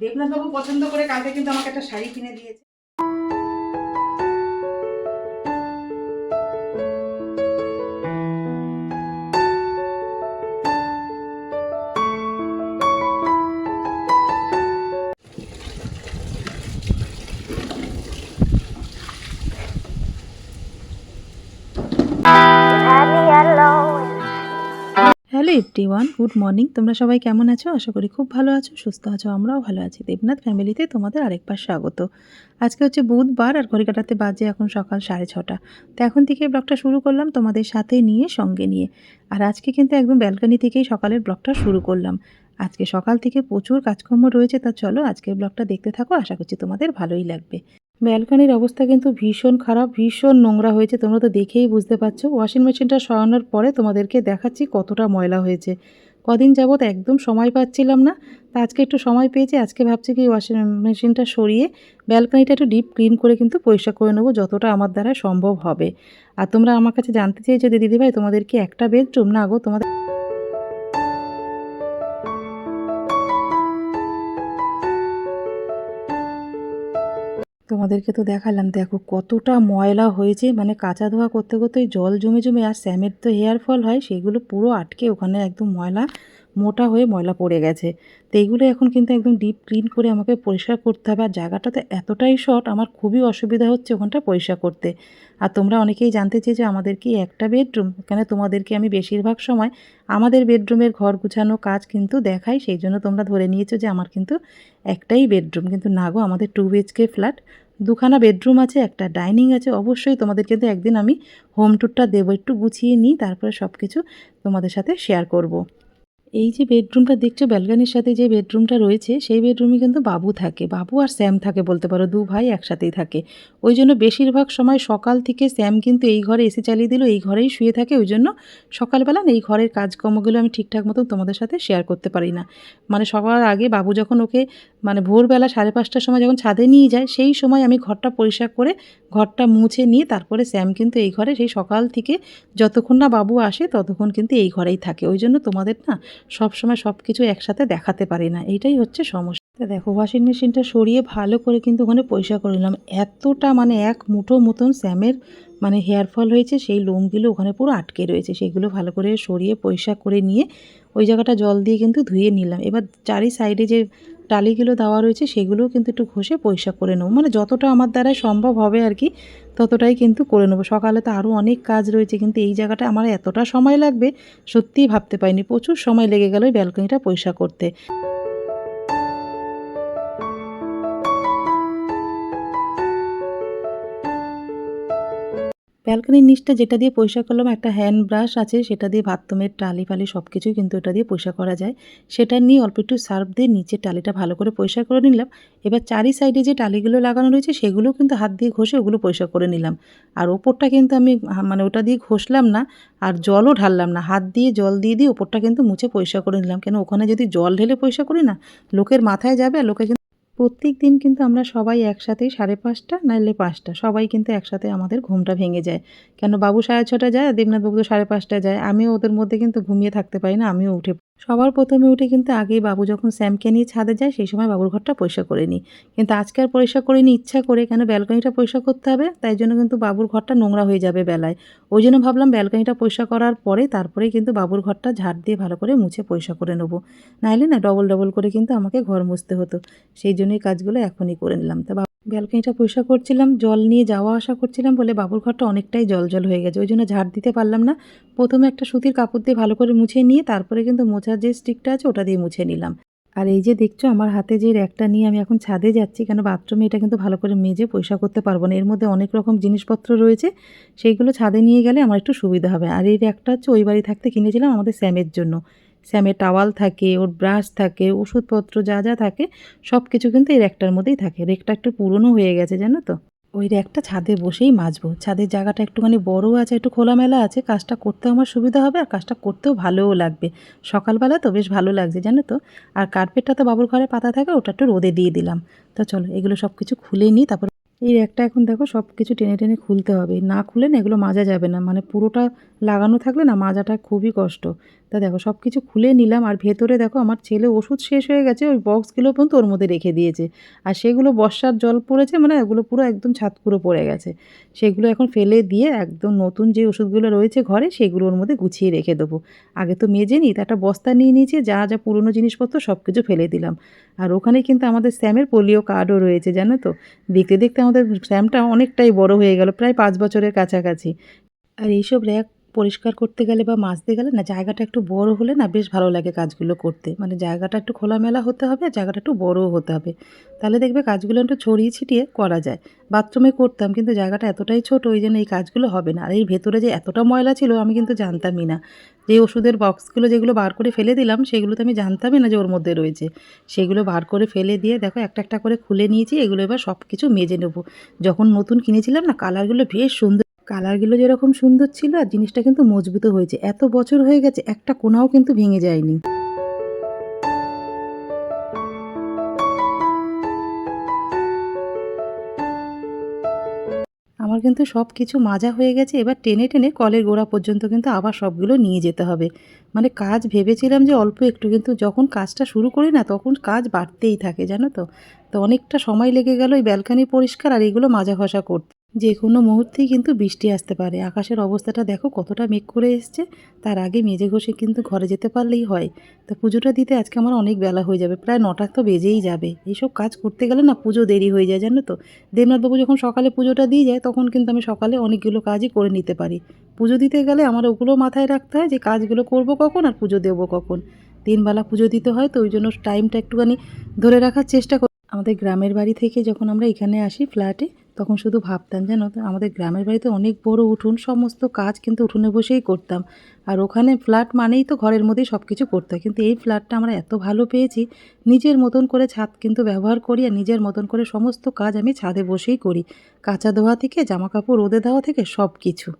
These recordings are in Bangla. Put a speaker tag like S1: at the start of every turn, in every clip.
S1: দেবনাথবাবু পছন্দ করে কালকে কিন্তু আমাকে একটা শাড়ি কিনে দিয়েছে।
S2: Hello everyone good morning. তোমরা সবাই কেমন আছো? আশা করি খুব ভালো আছো, সুস্থ আছো, আমরাও ভালো আছি। দেবনাথ ফ্যামিলিতে তোমাদের আরেকবার স্বাগত। আজকে হচ্ছে বুধবার আর ঘড়ি কাটাতে বাজে এখন সকাল সাড়ে ছটা। তো এখন থেকে ব্লগটা শুরু করলাম তোমাদের সাথে নিয়ে, সঙ্গে নিয়ে। আর আজকে কিন্তু একদম ব্যালকনি থেকেই সকালের ব্লগটা শুরু করলাম। আজকে সকাল থেকে প্রচুর কাজকর্ম রয়েছে, তা চলো আজকের ব্লগটা দেখতে থাকো, আশা করছি তোমাদের ভালোই লাগবে। ব্যালকনির অবস্থা কিন্তু ভীষণ খারাপ, ভীষণ নোংরা হয়েছে। তোমরা তো দেখেই বুঝতে পারছ। ওয়াশিং মেশিনটা সরানোর পরে তোমাদেরকে দেখাচ্ছি কতটা ময়লা হয়েছে। কদিন যাবৎ একদম সময় পাচ্ছিলাম না, তা আজকে একটু সময় পেয়েছি। আজকে ভাবছি কি ওয়াশিং মেশিনটা সরিয়ে ব্যালকনিটা একটু ডিপ ক্লিন করে কিন্তু পরিষ্কার করে নেব, যতটা আমার দ্বারা সম্ভব হবে। আর তোমরা আমার কাছে জানতে চেয়েছো দিদিভাই তোমাদের কি একটা বেডরুম? না গো, তোমাদের তোমাদেরকে তো দেখালাম, দেখো কতটা ময়লা হয়েছে। মানে কাঁচা ধোয়া করতে করতে ওই জল জমে জমে, আর স্যামের তো হেয়ার ফল হয়, সেগুলো পুরো আটকে ওখানে একদম ময়লা, মোটা হয়ে ময়লা পড়ে গেছে। তো এইগুলো এখন কিন্তু একদম ডিপ ক্লিন করে আমাকে পরিষ্কার করতে হবে। আর জায়গাটা তো এতটাই শর্ট আমার খুবই অসুবিধা হচ্ছে ওখানটা পরিষ্কার করতে। আর তোমরা অনেকেই জানতে চেয়েছো, আমাদের কি একটা বেডরুম এখানে তোমাদেরকে আমি বেশিরভাগ সময় আমাদের বেডরুমের ঘর গুছানো কাজ কিন্তু দেখাই। সেই জন্য তোমরা ধরে নিয়েছো যে আমার কিন্তু একটাই বেডরুম কিন্তু না গো, আমাদের টু বিএচকে ফ্ল্যাট দুখানা বেডরুম আছে, একটা ডাইনিং আছে অবশ্যই তোমাদের কিন্তু একদিন আমি হোম ট্যুরটা দেবো একটু গুছিয়ে নিই, তারপরে সব কিছু তোমাদের সাথে শেয়ার করব। এই যে বেডরুমটা দেখছ ব্যালকানির সাথে যে বেডরুমটা রয়েছে, সেই বেডরুমে কিন্তু বাবু থাকে। বাবু আর স্যাম থাকে বলতে পারো, দু ভাই একসাথেই থাকে। ওই জন্য বেশিরভাগ সময় সকাল থেকে স্যাম কিন্তু এই ঘরে এসি চালিয়ে দিল, এই ঘরেই শুয়ে থাকে। ওই জন্য সকালবেলা এই ঘরের কাজকর্মগুলো আমি ঠিকঠাক মতন তোমাদের সাথে শেয়ার করতে পারি না। মানে সবার আগে বাবু যখন ওকে মানে ভোরবেলা সাড়ে পাঁচটার সময় যখন ছাদে নিয়ে যায়, সেই সময় আমি ঘরটা পরিষ্কার করে, ঘরটা মুছে নিয়ে তারপরে স্যাম কিন্তু এই ঘরে সেই সকাল থেকে যতক্ষণ না বাবু আসে, ততক্ষণ কিন্তু এই ঘরেই থাকে। ওই জন্য তোমাদের না সব সময় সব কিছু একসাথে দেখাতে পারি না। এইটাই হচ্ছে সমস্যা। দেখো ওয়াশিং মেশিনটা সরিয়ে ভালো করে কিন্তু ওখানে পয়সা করে নিলাম। এতটা মানে এক মুঠো মতন স্যামের মানে হেয়ার ফল হয়েছে, সেই লোমগুলো ওখানে পুরো আটকে রয়েছে। সেগুলো ভালো করে সরিয়ে পয়সা করে নিয়ে ওই জায়গাটা জল দিয়ে কিন্তু ধুয়ে নিলাম। এবার চারি সাইডে যে টালিগুলো দেওয়া রয়েছে, সেগুলোও কিন্তু একটু ঘষে পরিষ্কার করে নেব। মানে যতটা আমার দ্বারা সম্ভব হবে আর কি, ততটাই কিন্তু করে নেব। সকালে তো আরও অনেক কাজ রয়েছে, কিন্তু এই জায়গাটা আমার এতটা সময় লাগবে, সত্যিই ভাবতে পারিনি। প্রচুর সময় লেগে গেল ওই ব্যালকনিটা পরিষ্কার করতে। ব্যালকনির নিচটা যেটা দিয়ে পরিষ্কার করলাম, একটা হ্যান্ড ব্রাশ আছে, সেটা দিয়ে বাথরুমের টালি ফালি সব কিছুই কিন্তু এটা দিয়ে পরিষ্কার করা যায়। সেটা নিয়ে অল্প একটু সার্ফ দিয়ে নিচের টালিটা ভালো করে পরিষ্কার করে নিলাম। এবার চারি সাইডে যে টালিগুলো লাগানো রয়েছে, সেগুলো কিন্তু হাত দিয়ে ঘষে ওগুলো পরিষ্কার করে নিলাম। আর ওপরটা কিন্তু আমি মানে ওটা দিয়ে ঘষলাম না, আর জলও ঢাললাম না। হাত দিয়ে জল দিয়ে দিয়ে ওপরটা কিন্তু মুছে পরিষ্কার করে নিলাম। কেন? ওখানে যদি জল ঢেলে পরিষ্কার করি না, লোকের মাথায় যাবে আর লোকে কিন্তু প্রত্যেক দিন কিন্তু আমরা সবাই একসাথেই সাড়ে পাঁচটা নাইলে পাঁচটা, সবাই কিন্তু একসাথে আমাদের ঘুমটা ভেঙে যায় কেন বাবু সাড়ে ছটা যায় দেবনাথ বাবু তো সাড়ে পাঁচটা যায় আমিও ওদের মধ্যে কিন্তু ঘুমিয়ে থাকতে পারি না, আমিও উঠে। সবার প্রথমে উঠে কিন্তু আগেই বাবু যখন স্যামকে নিয়ে ছাদে যায়, সেই সময় বাবুর ঘরটা পরিষ্কার করে নিই। কিন্তু আজকে আর পরিষ্কার করিনি ইচ্ছা করে কেন ব্যালকনিটা পরিষ্কার করতে হবে? তাই জন্য কিন্তু বাবুর ঘরটা নোংরা হয়ে যাবে বেলায়। ওই জন্য ভাবলাম ব্যালকনিটা পরিষ্কার করার পরে তারপরেই কিন্তু বাবুর ঘরটা ঝাড় দিয়ে ভালো করে মুছে পরিষ্কার করে নেব। নাহলে না ডবল ডবল করে কিন্তু আমাকে ঘর মুছতে হতো। সেই জন্যই কাজগুলো এখনই করে নিলাম। তা ব্যালকনিটা পরিষ্কার করছিলাম, জল নিয়ে যাওয়া আসা করছিলাম বলে বাবুর ঘরটা অনেকটাই জল জল হয়ে গেছে। ওই জন্য ঝাড় দিতে পারলাম না। প্রথমে একটা সুতির কাপড় দিয়ে ভালো করে মুছে নিয়ে তারপরে কিন্তু মোছার যে স্টিকটা আছে ওটা দিয়ে মুছে নিলাম। আর এই যে দেখছ আমার হাতে যে র্যাকটা নিয়ে আমি এখন ছাদে যাচ্ছি, কেন বাথরুমে এটা কিন্তু ভালো করে মেজে পরিষ্কার করতে পারব না। এর মধ্যে অনেক রকম জিনিসপত্র রয়েছে, সেইগুলো ছাদে নিয়ে গেলে আমার একটু সুবিধা হবে। আর এই র্যাকটা হচ্ছে ওই বাড়ি থাকতে কিনেছিলাম আমাদের স্যামের জন্য। স্যামের টাওয়াল থাকে, ওর ব্রাশ থাকে, ওষুধপত্র যা যা থাকে সব কিছু কিন্তু এই র্যাকটার মধ্যেই থাকে। র্যাকটা একটু পুরনো হয়ে গেছে, জানো তো? ওই র্যাকটা ছাদে বসেই মাজবো। ছাদের জায়গাটা একটুখানি বড়ও আছে, একটু খোলামেলা আছে, কাজটা করতেও আমার সুবিধা হবে আর কাজটা করতেও ভালোও লাগবে। সকালবেলা তো বেশ ভালো লাগছে, জানো তো? আর কার্পেটটা তো বাবুর ঘরে পাতা থাকে, ওটা একটু রোদে দিয়ে দিলাম। তো চলো, এগুলো সব কিছু খুলে নিই, তারপর এই র্যাকটা এখন দেখো সব কিছু টেনে টেনে খুলতে হবে। না খুলে না এগুলো মাজা যাবে না মানে পুরোটা লাগানো থাকলে না, মাজাটা খুবই কষ্ট। তা দেখো সব কিছু খুলে নিলাম আর ভেতরে দেখো আমার ছেলে ওষুধ শেষ হয়ে গেছে, ওই বক্সগুলো পর্যন্ত ওর মধ্যে রেখে দিয়েছে। আর সেগুলো বর্ষার জল পড়েছে মানে ওগুলো পুরো একদম পুরো পড়ে গেছে। সেগুলো এখন ফেলে দিয়ে একদম নতুন যে ওষুধগুলো রয়েছে ঘরে, সেগুলো ওর মধ্যে গুছিয়ে রেখে দেবো। আগে তো মেজে নিই তা একটা বস্তা নিয়ে নিয়েছি, যা যা পুরনো জিনিসপত্র সব কিছু ফেলে দিলাম। আর ওখানে কিন্তু আমাদের স্যামের পোলিও কার্ডও রয়েছে, জানো তো? দেখতে দেখতে আমাদের স্যামটা অনেকটাই বড় হয়ে গেল, প্রায় পাঁচ বছরের কাছাকাছি। আর এইসব র্যাক পরিষ্কার করতে গেলে বা মাজতে গেলে না, জায়গাটা একটু বড় হলে না বেশ ভালো লাগে কাজগুলো করতে। মানে জায়গাটা একটু খোলামেলা হতে হবে, জায়গাটা একটু বড়ও হতে হবে। তাহলে দেখবে কাজগুলো একটু ছড়িয়ে ছিটিয়ে করা যায়। বাথরুমে করতাম, কিন্তু জায়গাটা এতটাই ছোট, ওই জন্য এই কাজগুলো হবে না। আর এই ভেতরে যে এতটা ময়লা ছিল, আমি কিন্তু জানতামই না। যে ওষুধের বক্সগুলো যেগুলো বার করে ফেলে দিলাম, সেগুলো তো আমি জানতামই না যে ওর মধ্যে রয়েছে। সেগুলো বার করে ফেলে দিয়ে দেখো, একটা একটা করে খুলে নিয়েছি, এগুলো এবার সব কিছু মেজে নেব। যখন নতুন কিনেছিলাম না, কালারগুলো বেশ সুন্দর কালারগুলো যেরকম সুন্দর ছিল আর জিনিসটা কিন্তু মজবুত হয়েছে। এত বছর হয়ে গেছে, একটা কোনাও কিন্তু ভেঙে যায়নি। আমার কিন্তু সব কিছু মাজা হয়ে গেছে, এবার টেনে টেনে কলের গোড়া পর্যন্ত কিন্তু আবার সবগুলো নিয়ে যেতে হবে। মানে কাজ ভেবেছিলাম যে অল্প একটু, কিন্তু যখন কাজটা শুরু করি না, তখন কাজ বাড়তেই থাকে, জানো তো? তো অনেকটা সময় লেগে গেল ওই ব্যালকানি পরিষ্কার আর এগুলো মাজা ঘষা করতে। যে কোনো মুহূর্তেই কিন্তু বৃষ্টি আসতে পারে। আকাশের অবস্থাটা দেখো কতটা মেঘ করে এসছে। তার আগে মেজে ঘষে কিন্তু ঘরে যেতে পারলেই হয়। তা পুজোটা দিতে আজকে আমার অনেক বেলা হয়ে যাবে। প্রায় নটা তো বেজেই যাবে। এইসব কাজ করতে গেলে না পুজো দেরি হয়ে যায়, জানো তো? দেবনাথবাবু যখন সকালে পুজোটা দিয়ে যায়, তখন কিন্তু আমি সকালে অনেকগুলো কাজই করে নিতে পারি। পুজো দিতে গেলে আমার ওগুলো মাথায় রাখতে হয় যে, কাজগুলো করব কখন আর পুজো দেবো কখন? তিনবেলা পুজো দিতে হয়, তো ওই জন্য টাইমটা একটুখানি ধরে রাখার চেষ্টা করি আমাদের গ্রামের বাড়ি থেকে যখন আমরা এখানে আসি ফ্ল্যাটে তখন শুধু ভাবতাম যেন আমাদের গ্রামের বাড়িতে অনেক বড় উঠুন, সমস্ত কাজ কিন্তু উঠোনে বসেই করতাম। আর ওখানে ফ্ল্যাট মানেই তো ঘরের মধ্যেই সব কিছু করতে হয়। কিন্তু এই ফ্ল্যাটটা আমরা এত ভালো পেয়েছি, নিজের মতন করে ছাদ কিন্তু ব্যবহার করি আর নিজের মতন করে সমস্ত কাজ আমি ছাদে বসেই করি। কাঁচা ধোয়া থেকে, জামাকাপড়, রোদে দেওয়া থেকে সব কিছু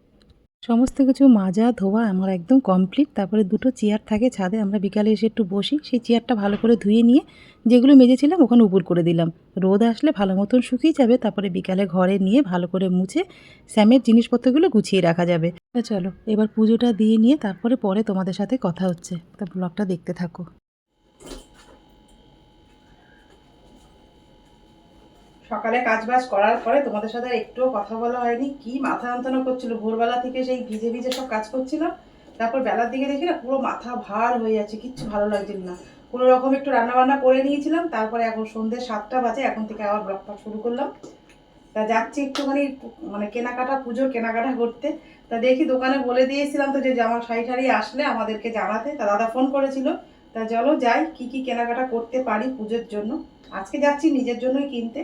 S2: সমস্ত কিছু মাজা, ধোয়া আমার একদম কমপ্লিট তারপরে দুটো চেয়ার থাকে ছাদে, আমরা বিকালে এসে একটু বসি। সেই চেয়ারটা ভালো করে ধুয়ে নিয়ে যেগুলো মেজেছিলাম ওখানে উপর করে দিলাম। রোদ আসলে ভালো মতন শুকিয়ে যাবে, তারপরে বিকালে ঘরে নিয়ে ভালো করে মুছে স্যামের জিনিসপত্রগুলো গুছিয়ে রাখা যাবে। চলো, এবার পুজোটা দিয়ে নিয়ে তারপরে পরে তোমাদের সাথে কথা হচ্ছে। তা ব্লগটা দেখতে থাকো।
S1: সকালে কাজ বাজ করার পরে তোমাদের সাথে একটুও কথা বলা হয়নি। কি মাথা যন্ত্রণা করছিল? ভোরবেলা থেকে সেই ভিজে ভিজে সব কাজ করছিলাম তারপর বেলার দিকে দেখি না পুরো মাথা ভার হয়ে যাচ্ছে, কিচ্ছু ভালো লাগছিল না। কোনো রকম একটু রান্না বান্না করে নিয়েছিলাম, তারপরে এখন সন্ধ্যে সাতটা বাজে, এখন থেকে আবার ব্লগটা শুরু করলাম। তা যাচ্ছি একটুখানি মানে কেনাকাটা পুজোর কেনাকাটা করতে। তা দেখি দোকানে বলে দিয়েছিলাম তো যে জামা শাড়ি ঠাড়ি আসলে আমাদেরকে জানাতে। তা দাদা ফোন করেছিল। তা চলো যাই, কি কি কেনাকাটা করতে পারি পুজোর জন্য। আজকে যাচ্ছি নিজের জন্যই কিনতে।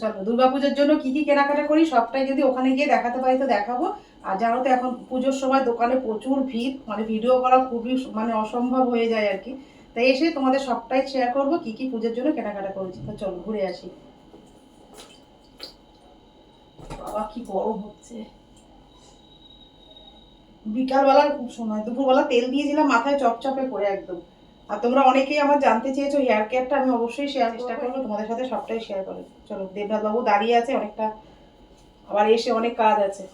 S1: চলো দুর্গাপুজোর জন্য কি কি কেনাকাটা করি সবটাই যদি ওখানে গিয়ে দেখাতে পারি তো দেখাবো। আর জানো তো এখন পুজোর সময় দোকানে প্রচুর ভিড় মানে ভিডিও করা খুবই মানে অসম্ভব হয়ে যায় আর কি। তাই এসে তোমাদের সবটাই শেয়ার করব, কি কি পুজোর জন্য কেনাকাটা করেছি। তো চলো, ঘুরে আসি। বাবা, কি গরম হচ্ছে। বিকালবেলার সময়, দুপুরবেলা তেল দিয়েছিলাম, মাথায় চপচপে করে একদম। আর তোমরা অনেকেই আমার জানতে চেয়েছো হেয়ার কেয়ারটা আমি অবশ্যই শেয়ার চেষ্টা করব তোমাদের সাথে সবটাই শেয়ার করে চলো দেবনাথ বাবু দাঁড়িয়ে আছে অনেকটা। আবার এসে অনেক কাজ আছে।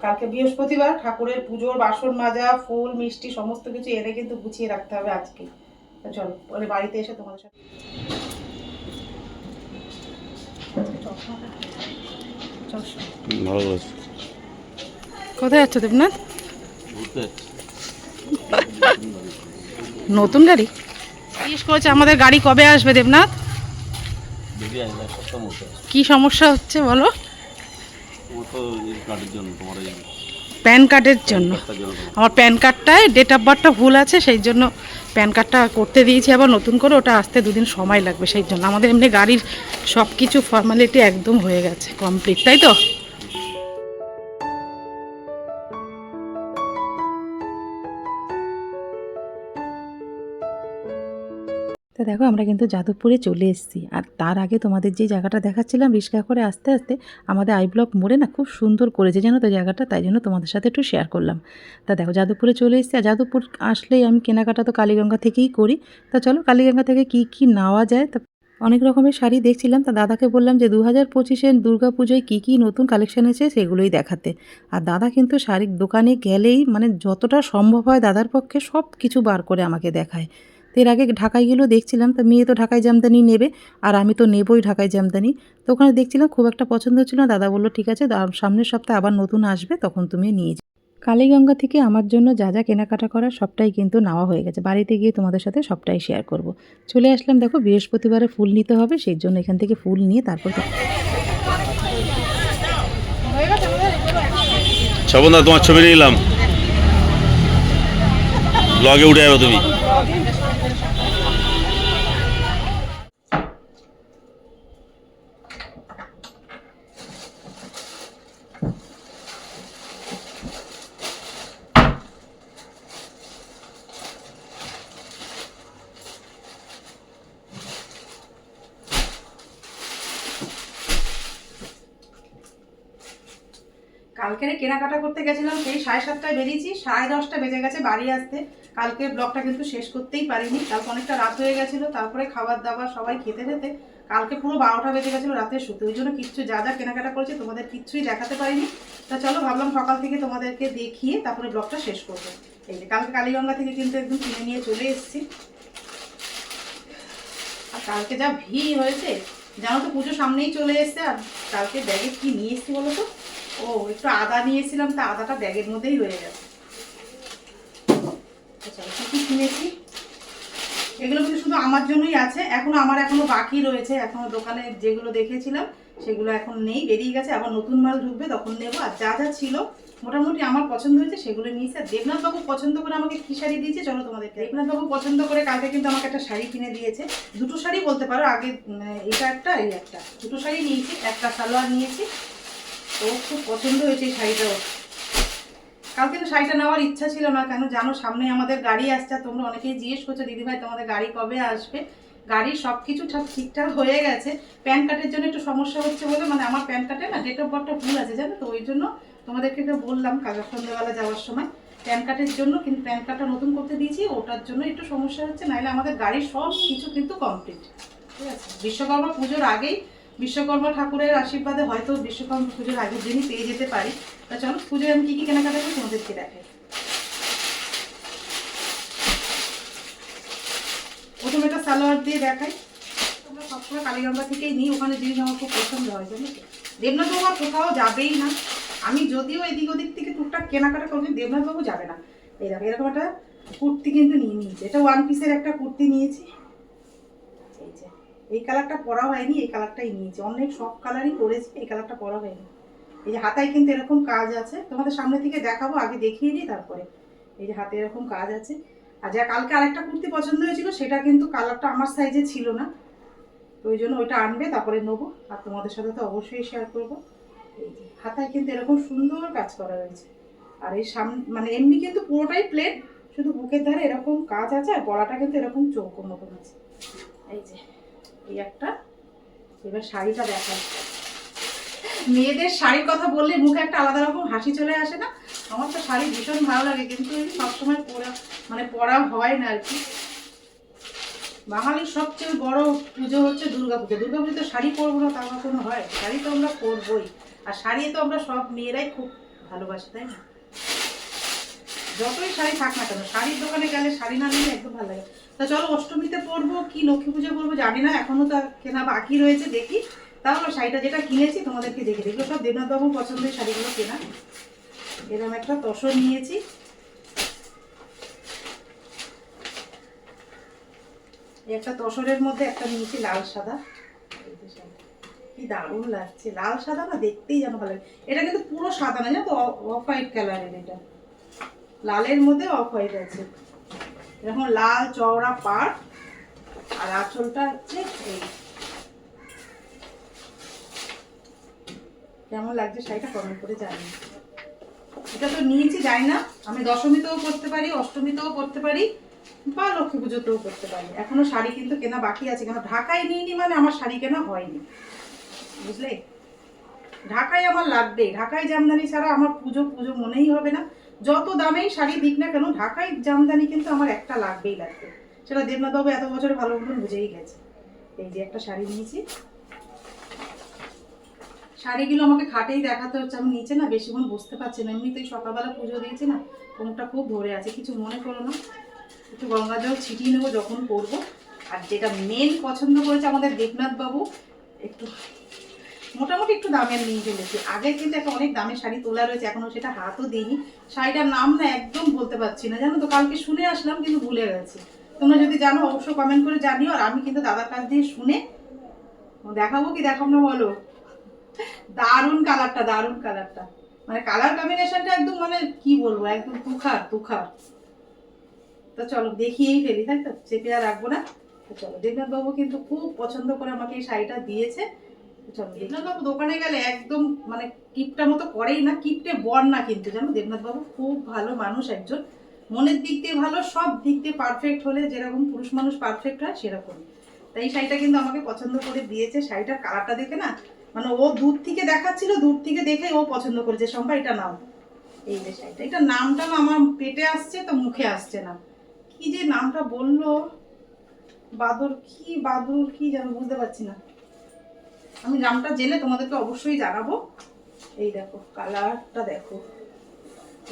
S1: কালকে বৃহস্পতিবার ঠাকুরের পুজোর বাসন মাজা ফুল মিষ্টি সমস্ত কিছু এনে কিন্তু গুছিয়ে রাখতে হবে আজকে। চলো পরে বাড়িতে এসে তোমাদের সাথে
S2: কোথায় যাচ্ছ দেবনাথ?
S3: ঘুরতে যাচ্ছি।
S2: নতুন গাড়ি? জিজ্ঞেস করেছে, আমাদের গাড়ি কবে আসবে দেবনাথ। কি সমস্যা হচ্ছে বলো? প্যান কার্ডের জন্য। আমার প্যান কার্ডটায় ডেট অফ বার্থটা ভুল আছে, সেই জন্য প্যান কার্ডটা করতে দিয়েছি, আবার নতুন করে ওটা আসতে দুদিন সময় লাগবে, সেই জন্য। আমাদের এমনি গাড়ির সব কিছু ফর্মালিটি একদম হয়ে গেছে কমপ্লিট তাই তো? দেখো আমরা কিন্তু যাদবপুরে চলে এসেছি। আর তার আগে তোমাদের যে জায়গাটা দেখাচ্ছিলাম রিক্সা করে আস্তে আস্তে আমাদের আই ব্লক মোড়ে না খুব সুন্দর করেছে জানো তো জায়গাটা, তাই জন্য তোমাদের সাথে একটু শেয়ার করলাম। তা দেখো যাদবপুরে চলে এসেছি, আর যাদবপুর আসলেই আমি কেনাকাটা তো কালীগঙ্গা থেকেই করি। তা চলো কালীগঙ্গা থেকে কি কি নেওয়া যায়? তা অনেক রকমের শাড়ি দেখছিলাম, তা দাদাকে বললাম যে দু হাজার পঁচিশের দুর্গা পুজোয় কী কী নতুন কালেকশন এসেছে সেগুলোই দেখাতে। আর দাদা কিন্তু শাড়ির দোকানে গেলেই মানে যতটা সম্ভব হয় দাদার পক্ষে সব কিছু বার করে আমাকে দেখায়। তো এর আগে ঢাকায় গেলেও দেখছিলাম, তা মেয়ে তো ঢাকায় জামদানি নেবে, আর আমি তো নেবই ঢাকায় জামদানি। তো ওখানে দেখছিলাম খুব একটা পছন্দ হচ্ছিল না, দাদা বলল, ঠিক আছে সামনের সপ্তাহে আবার নতুন আসবে, তখন তুমি নিয়ে যাও। কালীগঙ্গা থেকে আমার জন্য যা যা কেনাকাটা করার সবটাই কিন্তু নেওয়া হয়ে গেছে। বাড়িতে গিয়ে তোমাদের সাথে সবটাই শেয়ার করব। চলে আসলাম, দেখো, বৃহস্পতিবারে ফুল নিতে হবে, সেই জন্য এখান থেকে ফুল নিয়ে তারপর
S3: তোমার ছবি নিলাম উঠে তুমি।
S1: কালকেরে কেনাকাটা করতে গেছিলাম, সেই সাড়ে সাতটায় বেরিয়েছি, সাড়ে দশটা বেজে গেছে বাড়ি আসতে। কালকে ব্লগটা কিন্তু শেষ করতেই পারিনি, কালকে অনেকটা রাত হয়ে গেছিল, তারপরে খাবার দাবার সবাই খেতে খেতে কালকে পুরো বারোটা বেজে গেছিল রাতে শুতে। ওই জন্য কিচ্ছু, যা যা কেনাকাটা করেছি তোমাদের কিচ্ছুই দেখাতে পারিনি। তা চলো ভাবলাম সকাল থেকে তোমাদেরকে দেখিয়ে তারপরে ব্লগটা শেষ করব। এই যে কালকে কালীগঙ্গা থেকে কিন্তু একদম কিনে নিয়ে চলে এসেছি। আর কালকে যা ভিড় হয়েছে, জানো তো পুজো সামনেই চলে এসছে, আর কালকে ব্যাগে কি নিয়ে এসছি বলো তো? ও, একটু আদা নিয়েছিলাম, তা আদাটা ব্যাগের মধ্যেই রয়ে গেছে। আচ্ছা কিনেছি? এগুলো কিন্তু শুধু আমার জন্যই আছে, এখনও আমার এখনও বাকি রয়েছে, এখনও দোকানে যেগুলো দেখেছিলাম, সেগুলো এখন নেই, বেরিয়ে গেছে, আবার নতুন মাল ঢুকবে, তখন নেব, আর যা যা ছিল, মোটামুটি আমার পছন্দ হয়েছে, সেগুলো নিয়েছি, আর দেবনাথ বাবু পছন্দ করে আমাকে কি শাড়ি দিয়েছে, চলো তোমাদেরকে দেবনাথ বাবু পছন্দ করে কালকে কিন্তু আমাকে একটা শাড়ি কিনে দিয়েছে, দুটো শাড়ি বলতে পারো, আগে এটা একটা, এই একটা, দুটো শাড়ি নিয়েছি, একটা সালোয়ার নিয়েছি তো খুব পছন্দ হয়েছে শাড়িটা কালকে কিন্তু শাড়িটা নেওয়ার ইচ্ছা ছিল না, কেন জানো সামনে আমাদের গাড়ি আসছে তোমরা অনেকেই জিজ্ঞেস করছ, দিদিভাই, তোমাদের গাড়ি কবে আসবে? গাড়ির সব কিছু ঠিকঠাক হয়ে গেছে। প্যান কার্ডের জন্য একটু সমস্যা হচ্ছে বলে মানে আমার প্যান কার্ডে না ডেট অফ বার্থটা ভুল আছে, জানো তো? ওই জন্য তোমাদেরকে তো বললাম কাল সন্ধ্যেবেলা যাওয়ার সময়। প্যান কার্ডের জন্য কিন্তু প্যান কার্ডটা নতুন করতে দিয়েছি, ওটার জন্য একটু সমস্যা হচ্ছে, নাহলে আমাদের গাড়ির সব কিছু কিন্তু কমপ্লিট ঠিক আছে? বিশ্বকর্মা পুজোর আগেই বিশ্বকর্মা ঠাকুরের আশীর্বাদে হয়তো বিশ্বকর্মা পুজোর আগের দিনই পেয়ে যেতে পারি। তা চলো, পুজোয় আমি কী কী কেনাকাটা করি তোমাদেরকে দেখাই। প্রথমে একটা সালোয়ার দিয়ে দেখাই। তোমরা সবসময় কালীগঙ্গা থেকেই নিই, ওখানে জিনিস আমার খুব পছন্দ হয়, জানো তো। দেবনাথ বাবু আর কোথাও যাবেই না। আমি যদিও এদিক ওদিক থেকে টুকটাক কেনাকাটা করব দেবনাথ বাবু যাবে না। দেখো, এরকম একটা কুর্তি কিন্তু নিয়ে নিয়েছি। এটা ওয়ান পিসের একটা কুর্তি নিয়েছি। এই কালারটা পরা হয়নি, এই কালারটাই নিয়েছি। অনেক সব কালারই পরেছি, এই কালারটা পরা হয়নি। এই যে হাতায় কিন্তু এরকম কাজ আছে। তোমাদের সামনে থেকে দেখাবো, আগে দেখিয়ে নিই তারপরে। এই যে হাতে এরকম কাজ আছে। আর যা কালকে আরেকটা কুর্তি পছন্দ হয়েছিল, সেটা কিন্তু কালারটা আমার সাইজে ছিল না। তো ওই জন্য ওইটা আনবে, তারপরে নেব। আর তোমাদের সাথে তো অবশ্যই শেয়ার করব। এই যে হাতায় কিন্তু এরকম সুন্দর কাজ করা রয়েছে। আর এই সামনে মানে এমনি কিন্তু পুরোটাই প্লেন শুধু বুকের ধারে এরকম কাজ আছে, আর গলাটা কিন্তু এরকম চৌকোর মতন আছে। এই যে এই একটা। এবার শাড়িটা দেখাই মেয়েদের শাড়ির কথা বললে মুখে একটা আলাদা রকম হাসি চলে আসে না? আমার তো শাড়ি ভীষণ ভালো লাগে, কিন্তু সবসময় পরা মানে পরা হয় না আর কি। বাঙালির সবচেয়ে বড় পুজো হচ্ছে দুর্গা পুজো দুর্গা পুজোতে শাড়ি পরবো না তা কখনো হয় শাড়ি তো আমরা পরবই। আর শাড়ি তো আমরা সব মেয়েরাই খুব ভালোবাসি, তাই না? যতই শাড়ি থাক না কেন, শাড়ির দোকানে গেলে শাড়ি না নিলে একদম ভালো লাগে। তা চলো অষ্টমীতে পরবো, কি লক্ষ্মী পুজো করব জানি না, এখনও তা কেনা বাকি রয়েছে, দেখি। তাহলে শাড়িটা যেটা কিনেছি, তোমাদেরকে দেখে দেখল সব দেবনাথ বাবু পছন্দের শাড়িগুলো কেনা। এরকম একটা তসর নিয়েছি। একটা তসরের মধ্যে একটা নিয়েছি লাল সাদা। সাদা। কি দারুণ লাগছে। লাল সাদা না দেখতেই যেন ভালো লাগে। এটা কিন্তু পুরো সাদা না, জানো তো? অফ হোয়াইট কালারের এটা। লালের মধ্যে অফ হোয়াইট আছে। এরকম লাল চওড়া পাট আর আঁচলটা হচ্ছে এই। কেমন লাগছে শাড়িটা কমেন্ট করে জানি এটা তো নিয়েছি যাই না। আমি দশমীতেও করতে পারি, অষ্টমীতেও করতে পারি, বা লক্ষ্মী পুজোতেও করতে পারি। এখনও শাড়ি কিন্তু কেনা বাকি আছে, কেন ঢাকায় নিইনি মানে আমার শাড়ি কেনা হয়নি। বুঝলে? ঢাকায় আমার লাগবে ঢাকায় জামদানি ছাড়া আমার পুজো পুজো মনেই হবে না। যত দামেই শাড়ি দিক না কেন, ঢাকায় জামদানি কিন্তু আমার একটা লাগবেই লাগবে। সেটা দেবনাথ বাবু এত বছর ভালো মতন বুঝেই গেছে। এই যে একটা শাড়ি নিয়েছি। শাড়িগুলো আমাকে খাটেই দেখাতে হচ্ছে। আমি নিচে না বেশিক্ষণ বসতে পারছি না। এমনিতেই সকালবেলা পুজো দিয়েছি না, কোমরটা খুব ধরে আছে, কিছু মনে করো না। একটু গঙ্গা জল ছিটিয়ে নেব যখন করব আর যেটা মেন পছন্দ করেছে আমাদের দেবনাথ বাবু, একটু মোটামুটি একটু দামের নিয়ে চলেছি। আগে কিন্তু একটা অনেক দামের শাড়ি তোলা রয়েছে, এখনও সেটা হাতও দিইনি। শাড়িটার নাম না একদম বলতে পারছি না, জানো তো, কালকে শুনে আসলাম কিন্তু ভুলে গেছি। তোমরা যদি জানো অবশ্যই কমেন্ট করে জানিও, আর আমি কিন্তু দাদার কাছ দিয়ে শুনে দেখাবো কি দেখাবো না বলো? দারুণ কালারটা দারুণ কালারটা মানে কালার কম্বিনেশনটা একদম মানে কি বলব, একদম তুখার তুখার। তো চলো, দেখিয়েই ফেলি, তাই তো? চেপে আর রাখব না। তো চলো, দেবনাথ বাবু কিন্তু খুব পছন্দ করে আমাকে এই শাড়িটা দিয়েছে। দেবনাথ দোকানে গেলে একদম মানে কিপটা মতো করেই না, কিপটে বর না কিন্তু, জানো? দেবনাথ বাবু খুব ভালো মানুষ একজন। মনের দিক দিয়ে ভালো, সব দিক দিয়ে পারফেক্ট হলে যেরকম পুরুষ মানুষ পারফেক্ট হয় সেরকম তাই এই শাড়িটা কিন্তু আমাকে পছন্দ করে দিয়েছে। শাড়িটার কালারটা দেখে না মানে ও দূর থেকে দেখাচ্ছিল, দূর থেকে দেখে ও পছন্দ করেছে। শম্পা, এটা নাও। এই যে শাড়িটা। এটা নামটা না আমার পেটে আসছে তো মুখে আসছে না। কি যে নামটা বলল? বাদর, কি বাদুর, কি যেন বুঝতে পারছি না। আমি নামটা জেনে তোমাদেরকে অবশ্যই জানাব। এই দেখো, কালারটা দেখো।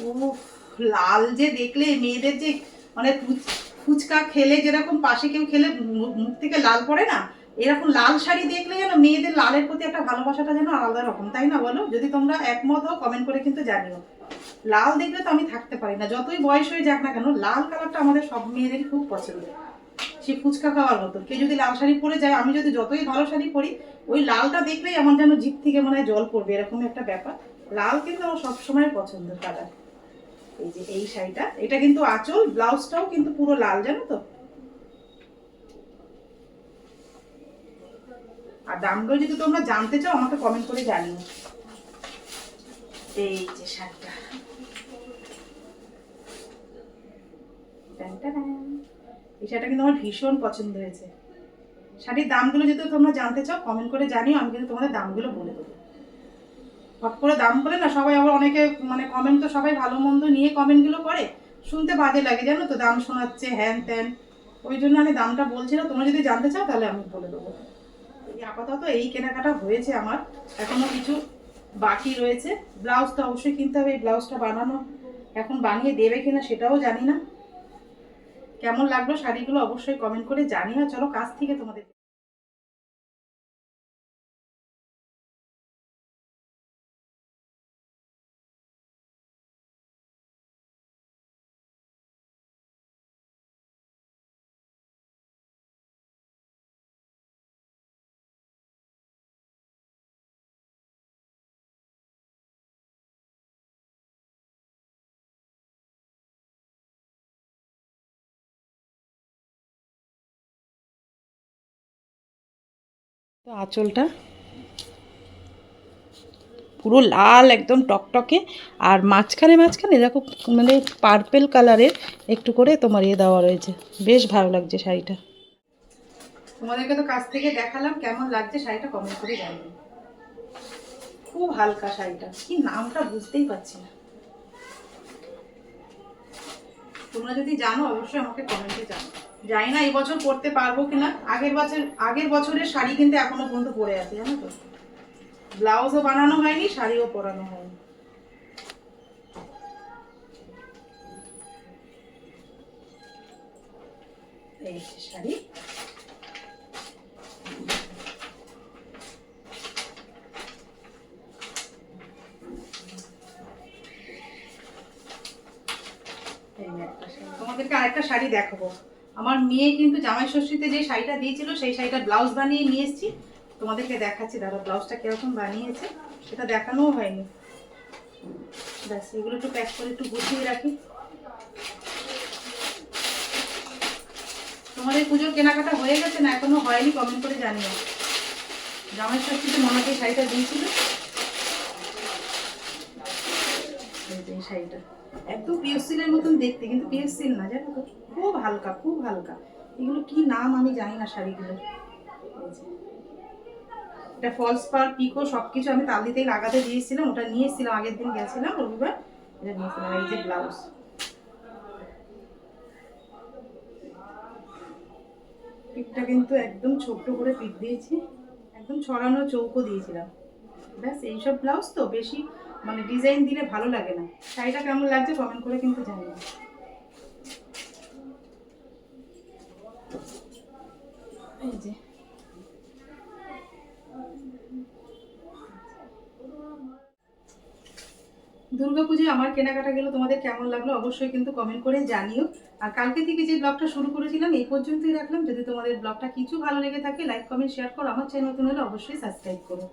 S1: ও লাল যে দেখলে, মেয়েদের যে মানে ফুচ- ফুচকা খেলে যেরকম পাশে কেউ খেলে মুখ থেকে লাল পড়ে না, এরকম লাল শাড়ি দেখলে যেন মেয়েদের লালের প্রতি একটা ভালোবাসাটা যেন আলাদা রকম, তাই না বলো? যদি তোমরা একমত হও কমেন্ট করে কিন্তু জানিও। লাল দেখলে তো আমি থাকতে পারি না, যতই বয়স হয়ে যাক না কেন, লাল কালারটা আমাদের সব মেয়েদেরই খুব পছন্দ সে ফুচকা খাওয়ার মতো। কেউ যদি লাল শাড়ি পরে যায়, আমি যদি যতই ভালো শাড়ি পরি, ওই লালটা দেখলেই আমার যেন জিভ থেকে মনে হয় জল পড়বে, এরকম একটা ব্যাপার। লাল কিন্তু আমার সবসময় পছন্দ কালার এই যে এই শাড়িটা, এটা কিন্তু আঁচল, ব্লাউজটাও কিন্তু পুরো লাল, জানো তো? আর দামগুলো যদি তোমরা জানতে চাও, আমাকে কমেন্ট করে জানিও। এই যে শাড়িটা। এই শাড়িটা কিন্তু আমার ভীষণ পছন্দ হয়েছে। শাড়ির দামগুলো যদি তোমরা জানতে চাও কমেন্ট করে জানিও, আমি কিন্তু তোমাদের দামগুলো বলে দেবো। হট করে দাম বলে না, সবাই আবার অনেকে মানে কমেন্ট তো সবাই ভালো মন্দ নিয়ে কমেন্টগুলো করে। শুনতে বাজে লাগে, জানো তো, দাম শোনাচ্ছে, হ্যান ত্যান। ওই জন্য আমি দামটা বলছি না, তোমরা যদি জানতে চাও, তাহলে আমি বলে দেবো। এই আপাতত এই কেনাকাটা হয়েছে আমার, এখনও কিছু বাকি রয়েছে। ব্লাউজ তো অবশ্যই কিনতে হবে, এই ব্লাউজটা বানানো। এখন বানিয়ে দেবে কিনা সেটাও জানি না। কেমন লাগল শাড়িগুলো অবশ্যই কমেন্ট করে জানিও। চলো কাছ থেকে তোমাদের
S2: তো আঁচলটা পুরো লাল, একদম টকটকে। আর মাঝখানে মাঝখানে দেখো মানে পার্পেল কালারের একটু করে তোমার ইয়ে দেওয়া রয়েছে। বেশ ভালো লাগছে শাড়িটা।
S1: তোমাদেরকে তো কাছ থেকে দেখালাম কেমন লাগছে শাড়িটা কমেন্ট করে জানবে খুব হালকা শাড়িটা। কি নামটা বুঝতেই পারছি না। তোমরা যদি জানো, অবশ্যই আমাকে কমেন্টে জানো জানি না এই বছর পরতে পারব কিনা। আগের বছর, আগের বছরের শাড়ি কিন্তু এখনও পর্যন্ত পরে আছে, জানো তো? ব্লাউজও বানানো হয়নি, শাড়িও পরানো হয়নি। তোমাদেরকে আরেকটা শাড়ি দেখাবো। আমার মেয়ে কিন্তু জামাই ষষ্ঠীতে যে শাড়িটা দিয়েছিল, সেই শাড়িটার ব্লাউজ বানিয়ে নিয়ে এসেছি। তোমাদেরকে দেখাচ্ছি দাদা ব্লাউজটা কীরকম বানিয়েছে, সেটা দেখানোও হয়নি। ব্যাস, এগুলো একটু প্যাক করে একটু গুছিয়ে রাখি। তোমাদের পুজোর কেনাকাটা হয়ে গেছে না এখনও হয়নি? কমেন্ট করে জানিও। জামাই ষষ্ঠীতে মনে শাড়িটা দিয়েছিল। যে এই শাড়িটা। একদম পিওর সিলের মতন দেখতে, কিন্তু পিওর সিল না, জানো তো? খুব হালকা খুব হালকা। এগুলো কি নাম আমি জানি না শাড়িগুলোর এই এটা ফলস পার পিকো সব কিছু আমি তালিতেই লাগাতে দিয়েছিলাম, ওটা নিয়ে এসেছিলাম আগের দিন গেছিলাম, রবিবার। এটা নিয়েছিলাম এই যে ব্লাউজ পিঠটা কিন্তু একদম ছোট্ট করে পিঠ দিয়েছি, একদম ছড়ানো চৌকো দিয়েছিলাম। ব্যাস, এইসব ব্লাউজ তো, বেশি মানে ডিজাইন দিলে ভালো লাগে না। শাড়িটা কেমন লাগছে কমেন্ট করে কিন্তু জানিও। এই যে। দুর্গাপুজোয় আমার কেনাকাটা গেলো, তোমাদের কেমন লাগল অবশ্যই কিন্তু কমেন্ট করে জানিও। আর কালকে থেকে যে ব্লগটা শুরু করেছিলাম, এই পর্যন্তই রাখলাম। যদি তোমাদের ব্লগটা কিছু ভালো লেগে থাকে লাইক কমেন্ট শেয়ার করো। আমার চ্যানেল নতুন হলে অবশ্যই সাবস্ক্রাইব করো।